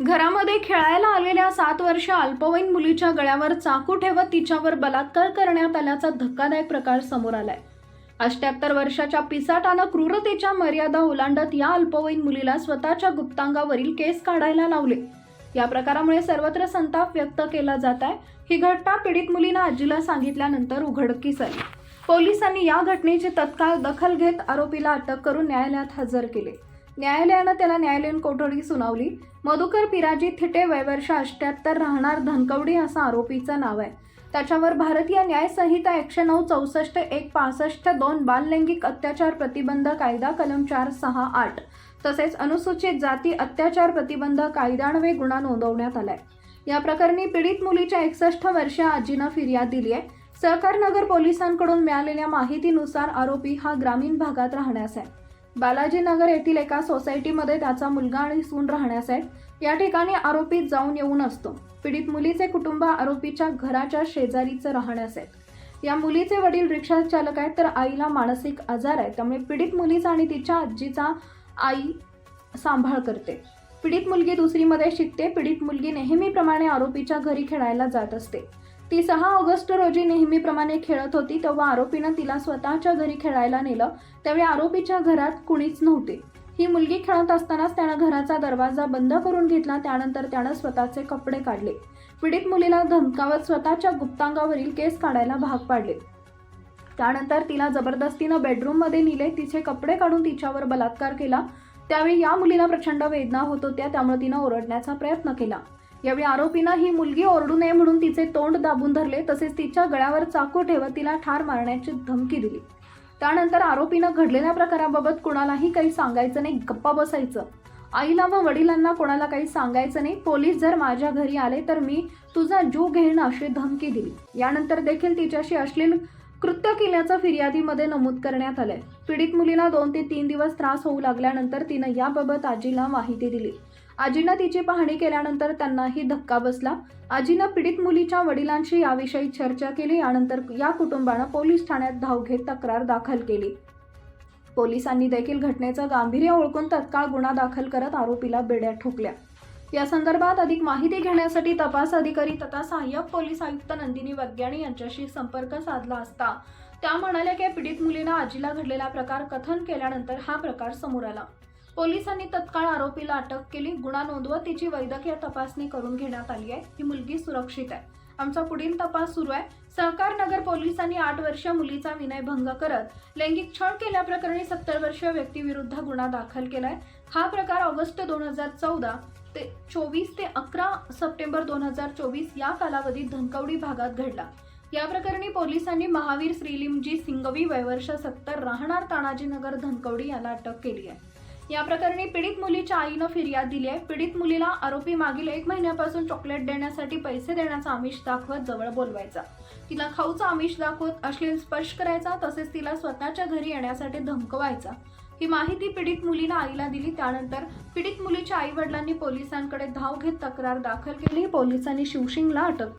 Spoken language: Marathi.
घरामध्ये खेळायला आलेल्या सात वर्ष अल्पवयीन मुलीच्या गळ्यावर चाकू ठेवत तिच्यावर बलात्कार करण्यात आल्याचा धक्कादायक प्रकार समोर आलाय. अष्ट्याहत्तर वर्षाच्या पिसाटानं क्रूरतेच्या मर्यादा ओलांडत या अल्पवयीन मुलीला स्वतःच्या गुप्तांगावरील केस काढायला लावले. या प्रकारामुळे सर्वत्र संताप व्यक्त केला जात आहे. ही घटना पीडित मुलीनं आजीला सांगितल्यानंतर उघडकीस आली. पोलिसांनी या घटनेची तत्काळ दखल घेत आरोपीला अटक करून न्यायालयात हजर केले. न्यायालयानं त्याला न्यायालयीन कोठडी सुनावली. मधुकर पिराजी थिटे वयवर्ष अष्ट्याहत्तर राहणार धनकवडी असं आरोपीचं नाव आहे. त्याच्यावर भारतीय न्याय संहिता एकशे नऊ चौसष्ट एक पासष्ट दोन बाललैंगिक अत्याचार प्रतिबंध कायदा कलम चार सहा आठ तसेच अनुसूचित जाती अत्याचार प्रतिबंध कायद्यान्वये गुन्हा नोंदवण्यात आलाय. या प्रकरणी पीडित मुलीच्या एकसष्ट वर्षीय आजीनं फिर्याद दिली आहे. सहकारनगर पोलिसांकडून मिळालेल्या माहितीनुसार आरोपी हा ग्रामीण भागात राहण्यास आहे. बालाजी नगर येथील एका सोसायटीमध्ये त्याचा मुलगा आणि सून राहण्यास आहेत या ठिकाणी आरोपी जाऊन येऊन असतो. पीडित मुलीचे कुटुंब आरोपीच्या घराच्या शेजारीचं राहण्यास आहेत या मुलीचे वडील रिक्षा चालक आहेत तर आईला मानसिक आजार आहे. त्यामुळे पीडित मुलीचा आणि तिच्या आजीचा आई सांभाळ करते. पीडित मुलगी दुसरीमध्ये शिकते. पीडित मुलगी नेहमीप्रमाणे आरोपीच्या घरी खेळायला जात असते. ती सहा ऑगस्ट रोजी नेहमीप्रमाणे खेळत होती तेव्हा आरोपीनं तिला स्वतःच्या घरी खेळायला नेलं. त्यावेळी आरोपीच्या घरात कुणीच नव्हते. ही मुलगी खेळत असतानाच त्यानं घराचा दरवाजा बंद करून घेतला त्यानंतर त्यानं स्वतःचे कपडे काढले. पीडित मुलीला धमकावत स्वतःच्या गुप्तांगावरील केस काढायला भाग पाडले. त्यानंतर तिला जबरदस्तीनं बेडरूममध्ये नेले तिचे कपडे काढून तिच्यावर बलात्कार केला. त्यावेळी या मुलीला प्रचंड वेदना होत होत्या त्यामुळे तिनं ओरडण्याचा प्रयत्न केला. यावेळी आरोपीनं ही मुलगी ओरडू नये म्हणून तिचे तोंड दाबून धरले तसेच तिच्या गळ्यावर चाकू ठेवत तिला ठार मारण्याची धमकी दिली. त्यानंतर आरोपीनं घडलेल्या प्रकाराबाबत कोणालाही काही सांगायचं नाही गप्पा बसायचं. आईला व वडिलांना कोणाला काही सांगायचं नाही पोलीस जर माझ्या घरी आले तर मी तुझा जीव घेईन अशी धमकी दिली. यानंतर देखील तिच्याशी अश्लील कृत्य केल्याचं फिर्यादीमध्ये नमूद करण्यात आलंय. पीडित मुलीला दोन ते तीन दिवस त्रास होऊ लागल्यानंतर तिनं याबाबत आजीला माहिती दिली. आजीनं तिची पाहणी केल्यानंतर त्यांनाही धक्का बसला. आजीनं पीडित मुलीच्या वडिलांशी याविषयी चर्चा केली. यानंतर या कुटुंबानं पोलीस ठाण्यात धाव घेत तक्रार दाखल केली. पोलिसांनी देखील घटनेचं गांभीर्य ओळखून तत्काळ गुन्हा दाखल करत आरोपीला बेड्या ठोकल्या. या संदर्भात अधिक माहिती घेण्यासाठी तपास अधिकारी तथा सहाय्यक पोलीस आयुक्त नंदिनी वग्याणी यांच्याशी संपर्क साधला असता त्या म्हणाल्या की पीडित मुलीनं आजीला घडलेला प्रकार कथन केल्यानंतर हा प्रकार समोर आला. पोलिसांनी तत्काळ आरोपीला अटक केली. गुन्हा नोंदवत तिची वैद्यकीय तपासणी करून घेण्यात आली आहे. ही मुलगी सुरक्षित आहे. आमचा पुढील तपास सुरू आहे. सहकार नगर पोलिसांनी आठ वर्ष मुलीचा विनयभंग करत लैंगिक छळ केल्याप्रकरणी सत्तर वर्षीय व्यक्तीविरुद्ध गुन्हा दाखल केलाय. हा प्रकार ऑगस्ट दोन हजार चौदा ते चोवीस ते अकरा सप्टेंबर दोन हजार चोवीस या कालावधीत धनकवडी भागात घडला. या प्रकरणी पोलिसांनी महावीर श्रीलिमजी सिंगवी वयवर्ष सत्तर राहणार तानाजीनगर धनकवडी याला अटक केली आहे. या प्रकरणी पीडित मुलीच्या आईनं फिर्याद दिली आहे. पीडित मुलीला आरोपी मागील एक महिन्यापासून चॉकलेट देण्यासाठी पैसे देण्याचा आमिष दाखवत जवळ बोलवायचा. तिला खाऊचा आमिष दाखवत अश्लील स्पर्श करायचा तसेच तिला स्वतःच्या घरी येण्यासाठी धमकवायचा. ही माहिती पीडित मुलीला आईला दिली. त्यानंतर पीडित मुलीच्या आई वडिलांनी पोलिसांकडे धाव घेत तक्रार दाखल केली. पोलिसांनी शिवशिंगला अटक